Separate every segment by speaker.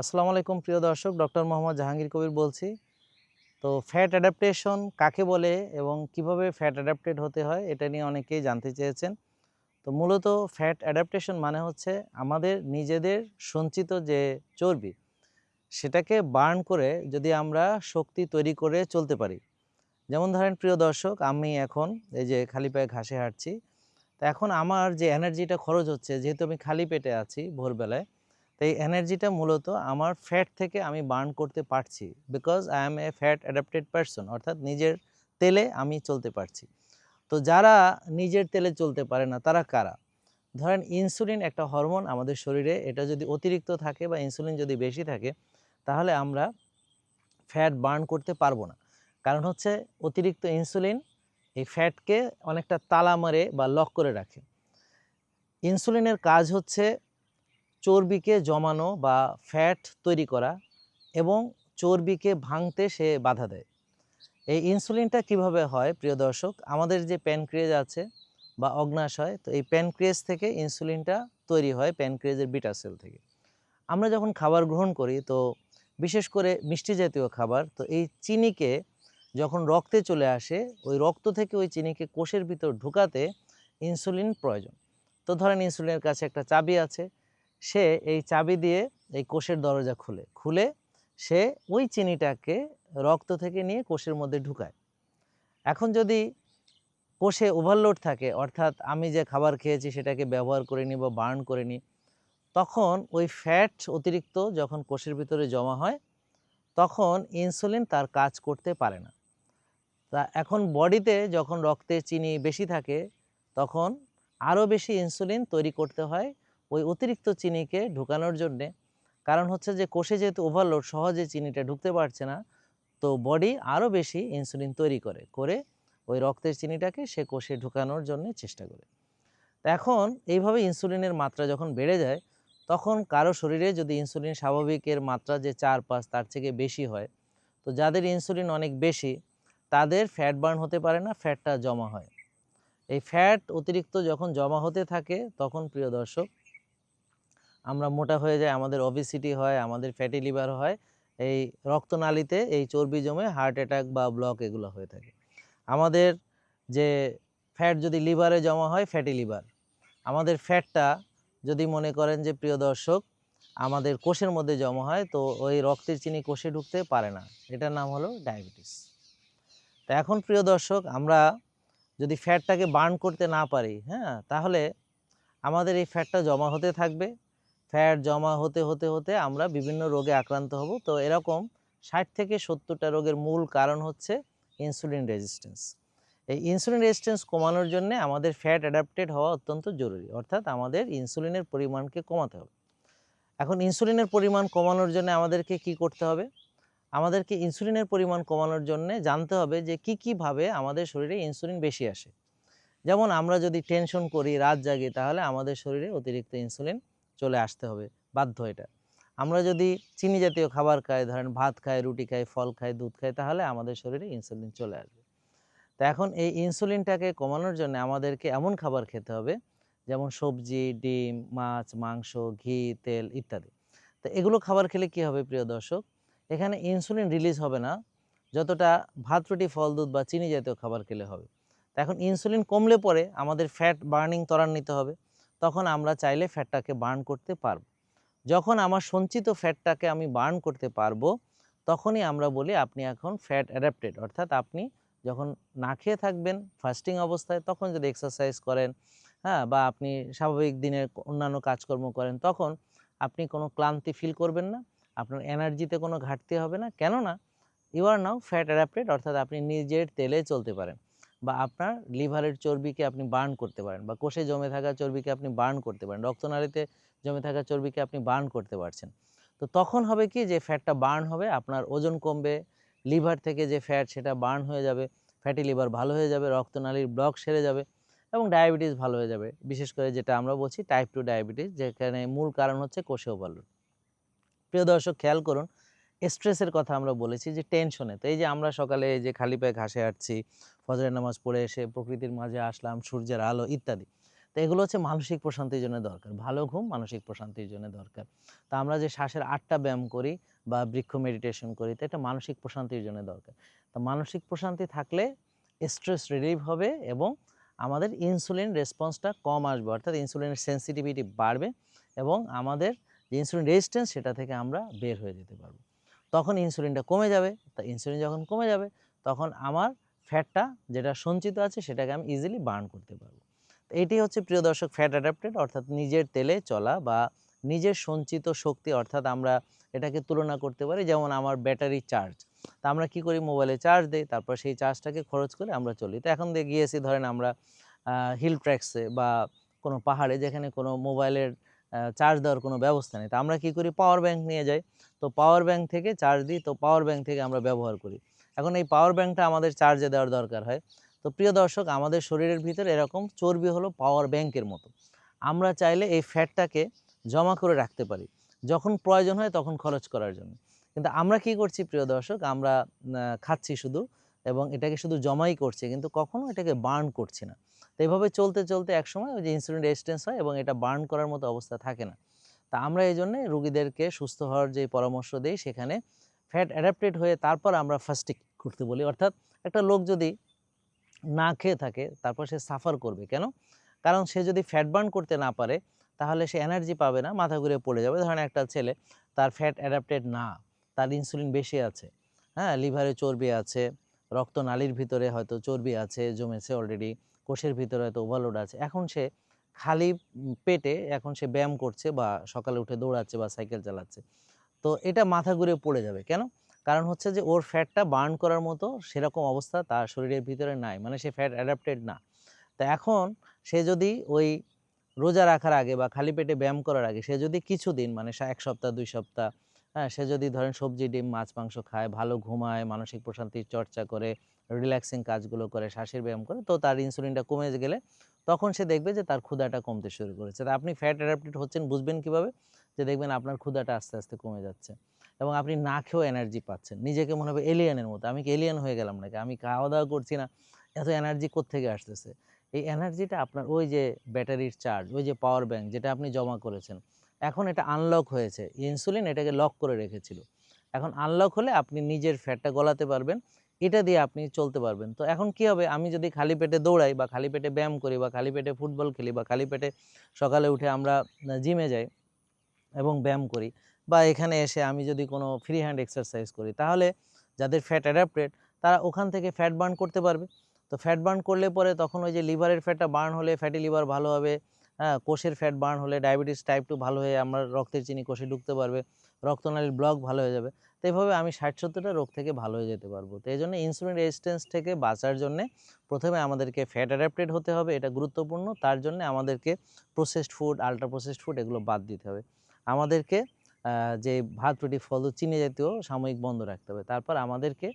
Speaker 1: আসসালামু আলাইকুম, প্রিয় দর্শক। ডক্টর মোহাম্মদ জাহাঙ্গীর কবির বলছি। তো ফ্যাট অ্যাডাপ্টেশন কাকে বলে এবং কীভাবে ফ্যাট অ্যাডাপ্টেড হতে হয়, এটা নিয়ে অনেকেই জানতে চেয়েছেন। তো মূলত ফ্যাট অ্যাডাপ্টেশন মানে হচ্ছে আমাদের নিজেদের সঞ্চিত যে চর্বি, সেটাকে বার্ন করে যদি আমরা শক্তি তৈরি করে চলতে পারি। যেমন ধরেন, প্রিয় দর্শক, আমি এখন এই যে খালি পায়ে ঘাসে হাঁটছি, তো এখন আমার যে এনার্জিটা খরচ হচ্ছে, যেহেতু আমি খালি পেটে আছি ভোরবেলায় তো এই এনার্জিটা মূলত আমার ফ্যাট থেকে আমি বার্ন করতে পারছি because I am a fat adapted person অর্থাৎ নিজের তেলে আমি চলতে পারছি। তো যারা নিজের তেলে চলতে পারে না, তারা কারা? ধরেন ইনসুলিন একটা হরমোন আমাদের শরীরে, এটা যদি অতিরিক্ত থাকে বা ইনসুলিন যদি বেশি থাকে, তাহলে আমরা ফ্যাট বার্ন করতে পারব না। কারণ হচ্ছে অতিরিক্ত ইনসুলিন এই ফ্যাটকে অনেকটা তালা মারে বা লক করে রাখে। ইনসুলিনের কাজ হচ্ছে চর্বিকে জমানো বা ফ্যাট তৈরি করা এবং চর্বিকে ভাঙতে সে বাধা দেয়। এই ইনসুলিনটা কীভাবে হয়, প্রিয় দর্শক? আমাদের যে প্যানক্রিয়াজ আছে বা অগ্নাশয় তো এই প্যানক্রিয়াজ থেকে ইনসুলিনটা তৈরি হয় প্যানক্রিয়াজের বিটা সেল থেকে। আমরা যখন খাবার গ্রহণ করি, তো বিশেষ করে মিষ্টি জাতীয় খাবার, তো এই চিনিকে যখন রক্তে চলে আসে, ওই রক্ত থেকে ওই চিনিকে কোষের ভিতর ঢুকাতে ইনসুলিন প্রয়োজন। তো ধরেন ইনসুলিনের কাছে একটা চাবি আছে সে এই চাবি দিয়ে এই কোষের দরজা খুলে। খুলে সে ওই চিনিটাকে রক্ত থেকে নিয়ে কোষের মধ্যে ঢুকায়। এখন যদি কোষে ওভারলোড থাকে, অর্থাৎ আমি যে খাবার খেয়েছি সেটাকে ব্যবহার করে নিই বা বার্ন করে নিই তখন ওই ফ্যাট অতিরিক্ত যখন কোষের ভিতরে জমা হয়, তখন ইনসুলিন তার কাজ করতে পারে না। তা এখন বডিতে যখন রক্তে চিনি বেশি থাকে, তখন আরও বেশি ইনসুলিন তৈরি করতে হয় ওই অতিরিক্ত চিনিকে ঢুকানোর জন্যে। কারণ হচ্ছে যে, কোষে যেহেতু ওভারলোড সহজে চিনিটা ঢুকতে পারছে না, তো বডি আরও বেশি ইনসুলিন তৈরি করে করে ওই রক্তের চিনিটাকে সে কোষে ঢুকানোর জন্য চেষ্টা করে। এখন এইভাবে ইনসুলিনের মাত্রা যখন বেড়ে যায়, তখন কারও শরীরে যদি ইনসুলিন স্বাভাবিকের মাত্রা যে চার পাঁচ তার থেকে বেশি হয়, তো যাদের ইনসুলিন অনেক বেশি, তাদের ফ্যাট বার্ন হতে পারে না ফ্যাটটা জমা হয়। এই ফ্যাট অতিরিক্ত যখন জমা হতে থাকে, তখন প্রিয় দর্শক আমরা মোটা হয়ে যাই, আমাদের অবিসিটি হয়, আমাদের ফ্যাটি লিভার হয়, এই রক্তনালীতে এই চর্বি জমে হার্ট অ্যাটাক বা ব্লক এগুলো হয়ে থাকে। আমাদের যে ফ্যাট যদি লিভারে জমা হয় ফ্যাটি লিভার আমাদের ফ্যাটটা যদি মনে করেন যে প্রিয় দর্শক, আমাদের কোষের মধ্যে জমা হয়, তো ওই রক্তের চিনি কোষে ঢুকতে পারে না। এটার নাম হলো ডায়াবেটিস তো এখন প্রিয় দর্শক, আমরা যদি ফ্যাটটাকে বার্ন করতে না পারি হ্যাঁ তাহলে আমাদের এই ফ্যাটটা জমা হতে থাকবে। ফ্যাট জমা হতে হতে হতে আমরা বিভিন্ন রোগে আক্রান্ত হব। তো এরকম ষাট থেকে সত্তরটা রোগের মূল কারণ হচ্ছে ইনসুলিন রেজিস্ট্যান্স এই ইনসুলিন রেজিস্ট্যান্স কমানোর জন্য আমাদের ফ্যাট অ্যাডাপ্টেড হওয়া অত্যন্ত জরুরি, অর্থাৎ আমাদের ইনসুলিনের পরিমাণকে কমাতে হবে। এখন ইনসুলিনের পরিমাণ কমানোর জন্য আমাদেরকে কি করতে হবে? আমাদেরকে ইনসুলিনের পরিমাণ কমানোর জন্য জানতে হবে যে কি কীভাবে আমাদের শরীরে ইনসুলিন বেশি আসে। যেমন আমরা যদি টেনশন করি, রাত জাগি, তাহলে আমাদের শরীরে অতিরিক্ত ইনসুলিন চলে আসতে হবে। বাধ্য এটা। আমরা যদি চিনি জাতীয় খাবার খাই, ধরেন ভাত খাই, রুটি খাই, ফল খাই, দুধ খাই, তাহলে আমাদের শরীরে ইনসুলিন চলে আসবে। তো এখন এই ইনসুলিনটাকে কমানোর জন্য আমাদেরকে এমন খাবার খেতে হবে, যেমন সবজি, ডিম, মাছ, মাংস, ঘি, তেল ইত্যাদি। তো এগুলো খাবার খেলে কি হবে প্রিয় দর্শক? এখানে ইনসুলিন রিলিজ হবে না, যতটা ভাত, রুটি, ফল, দুধ বা চিনি জাতীয় খাবার খেলে হবে। তো এখন ইনসুলিন কমলে পরে আমাদের ফ্যাট বার্নিং ত্বরান্বিত হবে। তখন আমরা চাইলে ফ্যাটটাকে বার্ন করতে পারব। যখন আমার সঞ্চিত ফ্যাটটাকে আমি বার্ন করতে পারব, তখনই আমরা বলি আপনি এখন ফ্যাট অ্যাডাপ্টেড। অর্থাৎ আপনি যখন না খেয়ে থাকবেন ফাস্টিং অবস্থায়, তখন যদি এক্সারসাইজ করেন হ্যাঁ বা আপনি স্বাভাবিক দিনের অন্যান্য কাজকর্ম করেন, তখন আপনি কোনো ক্লান্তি ফিল করবেন না, আপনার এনার্জিতে কোনো ঘাটতি হবে না। কেননা you are now fat adapted অর্থাৎ আপনি নিজের তেলে চলতে পারেন। বা আপনার লিভারের চর্বিকে আপনি বার্ন করতে পারেন বা কোষে জমে থাকা চর্বিকে আপনি বার্ন করতে পারেন, রক্তনালীতে জমে থাকা চর্বিকে আপনি বার্ন করতে পারছেন। তো তখন হবে কি যে ফ্যাটটা বার্ন হবে, আপনার ওজন কমবে, লিভার থেকে যে ফ্যাট সেটা বার্ন হয়ে যাবে, ফ্যাটি লিভার ভালো হয়ে যাবে, রক্তনালীর ব্লক সেরে যাবে এবং ডায়াবেটিস ভালো হয়ে যাবে। বিশেষ করে যেটা আমরা বলছি টাইপ টু ডায়াবেটিস যেখানে মূল কারণ হচ্ছে কোষে ওভারলোড প্রিয় দর্শক, খেয়াল করুন স্ট্রেসের কথা আমরা বলেছি যে, টেনশনে। তো এই যে আমরা সকালে যে খালি পায়ে ঘাসে হাঁটছি, ফজরের নামাজ পড়ে এসে প্রকৃতির মাঝে আসলাম, সূর্যের আলো ইত্যাদি। তো এগুলো হচ্ছে মানসিক প্রশান্তির জন্য দরকার। ভালো ঘুম মানসিক প্রশান্তির জন্য দরকার। তা আমরা যে শ্বাসের আটটা ব্যায়াম করি বা বৃক্ষ মেডিটেশন করি, তো এটা মানসিক প্রশান্তির জন্য দরকার। তো মানসিক প্রশান্তি থাকলে স্ট্রেস রিলিভ হবে এবং আমাদের ইনসুলিন রেসপন্সটা কম আসবে। অর্থাৎ ইনসুলিনের সেন্সিটিভিটি বাড়বে এবং আমাদের যে ইনসুলিন রেজিস্ট্যান্স সেটা থেকে আমরা বের হয়ে যেতে পারব। তখন ইনসুলিনটা কমে যাবে, তা ইনসুলিন যখন কমে যাবে, তখন আমার ফ্যাটটা যেটা সঞ্চিত আছে সেটাকে আমি ইজিলি বার্ন করতে পারব। তো এটি হচ্ছে প্রিয় দর্শক ফ্যাট অ্যাডাপ্টেড অর্থাৎ নিজের তেলে চলা বা নিজের সঞ্চিত শক্তি অর্থাৎ আমরা এটাকে তুলনা করতে পারি, যেমন আমার ব্যাটারি চার্জ তা আমরা কি করি? মোবাইলে চার্জ দিই, তারপর সেই চার্জটাকে খরচ করে আমরা চলি। তো এখন দিয়ে গিয়েছি ধরেন আমরা হিল ট্র্যাক্সে বা কোনো পাহাড়ে যেখানে কোনো মোবাইলের চার্জ দেওয়ার কোনো ব্যবস্থা নেই। তো আমরা কি করি? পাওয়ার ব্যাংক নিয়ে যাই। তো পাওয়ার ব্যাংক থেকে চার্জ দিই, তো পাওয়ার ব্যাংক থেকে আমরা ব্যবহার করি। এখন এই পাওয়ার ব্যাংকটা আমাদের চার্জে দেওয়ার দরকার হয়। তো প্রিয় দর্শক, আমাদের শরীরের ভিতরে এরকম চর্বি হলো পাওয়ার ব্যাংকের মতো। আমরা চাইলে এই ফ্যাটটাকে জমা করে রাখতে পারি। যখন প্রয়োজন হয় তখন খরচ করার জন্য। কিন্তু আমরা কি করছি প্রিয় দর্শক? আমরা খাচ্ছি শুধু এবং এটাকে শুধু জমাই করছি, কিন্তু কখনো এটাকে বার্ন করছি না। তো এইভাবে চলতে চলতে একসময় ওই যে ইনসুলিন রেজিস্ট্যান্স হয় এবং এটা বার্ন করার মতো অবস্থা থাকে না। তা আমরা এই জন্যে রুগীদেরকে সুস্থ হওয়ার যে পরামর্শ দিই সেখানে ফ্যাট অ্যাডাপ্টেড হয়ে তারপর আমরা ফাস্টিং করতে বলি। অর্থাৎ একটা লোক যদি না খেয়ে থাকে, তারপর সে সাফার করবে। কেন? কারণ সে যদি ফ্যাট বার্ন করতে না পারে, তাহলে সে এনার্জি পাবে না, মাথা ঘুরে পড়ে যাবে। ধরেন একটা ছেলে, তার ফ্যাট অ্যাডাপ্টেড না, তার ইনসুলিন বেশি আছে হ্যাঁ? লিভারে চর্বি আছে রক্তনালীর ভিতরে হয়তো চর্বি আছে, জমেছে অলরেডি কোষের ভিতরে হয়তো ওভারলোড আছে। এখন সে খালি পেটে এখন সে ব্যায়াম করছে বা সকালে উঠে দৌড়াচ্ছে বা সাইকেল চালাচ্ছে। তো এটা মাথা ঘুরে পড়ে যাবে। কেন? কারণ হচ্ছে যে ওর ফ্যাটটা বার্ন করার মতো সেরকম অবস্থা তার শরীরের ভিতরে নাই। মানে সে ফ্যাট অ্যাডাপ্টেড না। তো এখন সে যদি ওই রোজা রাখার আগে বা খালি পেটে ব্যায়াম করার আগে সে যদি কিছুদিন মানে এক সপ্তাহ, দুই সপ্তাহ হ্যাঁ সে যদি ধরেন সবজি, ডিম, মাছ, মাংস খায়, ভালো ঘুমায়, মানসিক প্রশান্তির চর্চা করে রিল্যাক্সিং কাজগুলো করে, শ্বাসের ব্যায়াম করে, তো তার ইনসুলিনটা কমে গেলে তখন সে দেখবে যে তার ক্ষুধাটা কমতে শুরু করেছে। তা আপনি ফ্যাট অ্যাডাপ্টেড হচ্ছেন বুঝবেন কীভাবে? যে দেখবেন আপনার ক্ষুধাটা আস্তে আস্তে কমে যাচ্ছে এবং আপনি না খেয়েও এনার্জি পাচ্ছেন। নিজেকে মনে হবে এলিয়ানের মতো। আমি কি এলিয়ান হয়ে গেলাম নাকি? আমি খাওয়া দাওয়া করছি না। এত এনার্জি কোত্থেকে আসতেছে? এই এনার্জিটা আপনার ওই যে ব্যাটারির চার্জ ওই যে পাওয়ার ব্যাংক যেটা আপনি জমা করেছেন, এখন এটা আনলক হয়েছে। ইনসুলিন এটাকে লক করে রেখেছিল। এখন আনলক হলে আপনি নিজের ফ্যাটটা গলাতে পারবেন। এটা দিয়ে আপনি চলতে পারবেন। তো এখন কি হবে? আমি যদি খালি পেটে দৌড়াই বা খালি পেটে ব্যায়াম করি বা খালি পেটে ফুটবল খেলি বা খালি পেটে সকালে উঠে আমরা জিমে যাই এবং ব্যায়াম করি বা এখানে এসে আমি যদি কোনো ফ্রি হ্যান্ড এক্সারসাইজ করি, তাহলে যাদের ফ্যাট অ্যাডাপ্টেড তারা ওখান থেকে ফ্যাট বার্ন করতে পারবে। তো ফ্যাট বার্ন করলে পরে তখন ওই যে লিভারের ফ্যাটটা বার্ন হলে ফ্যাটি লিভার ভালো হবে হ্যাঁ কোষের ফ্যাট বার্ন হলে ডায়াবেটিস টাইপ টু ভালো হয়ে আমার রক্তের চিনি কোষে ঢুকতে পারবে, রক্তনালীর ব্লক ভালো হয়ে যাবে। তো এইভাবে আমি ষাট সত্তরটা রোগ থেকে ভালো হয়ে যেতে পারব। তো এই জন্য ইনসুলিন রেজিস্ট্যান্স থেকে বাঁচার জন্যে প্রথমে আমাদেরকে ফ্যাট অ্যাডাপ্টেড হতে হবে, এটা গুরুত্বপূর্ণ। তার জন্য আমাদেরকে processed food ultra processed food এগুলো বাদ দিতে হবে। আমাদেরকে যে ভাত, রুটি, ফল চিনি জাতীয় সাময়িক বন্ধ রাখতে হবে। তারপর আমাদেরকে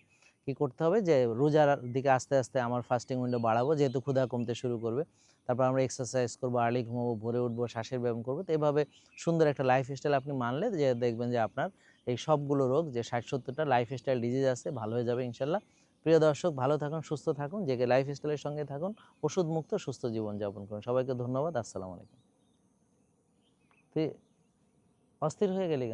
Speaker 1: কি করতে হবে যে রোজার দিকে আস্তে আস্তে আমার ফাস্টিং উইন্ডো বাড়াবো, যেহেতু ক্ষুধা কমতে শুরু করবে। তারপর আমরা এক্সারসাইজ করব আর্লি ঘুমাবো, ভোরে উঠবো, শ্বাসের ব্যায়াম করব। তো এভাবে সুন্দর একটা লাইফ স্টাইল আপনি মানলে যে দেখবেন যে আপনার এই সবগুলো রোগ, যে ষাট সত্তরটা লাইফ স্টাইল ডিজিজ আছে, ভালো হয়ে যাবে ইনশাল্লাহ। প্রিয় দর্শক, ভালো থাকুন, সুস্থ থাকুন, যে লাইফ স্টাইলের সঙ্গে থাকুন ওষুধ মুক্ত সুস্থ জীবন যাপন করুন। সবাইকে ধন্যবাদ, আসসালামু আলাইকুম। তুই অস্থির হয়ে গেলি কেন?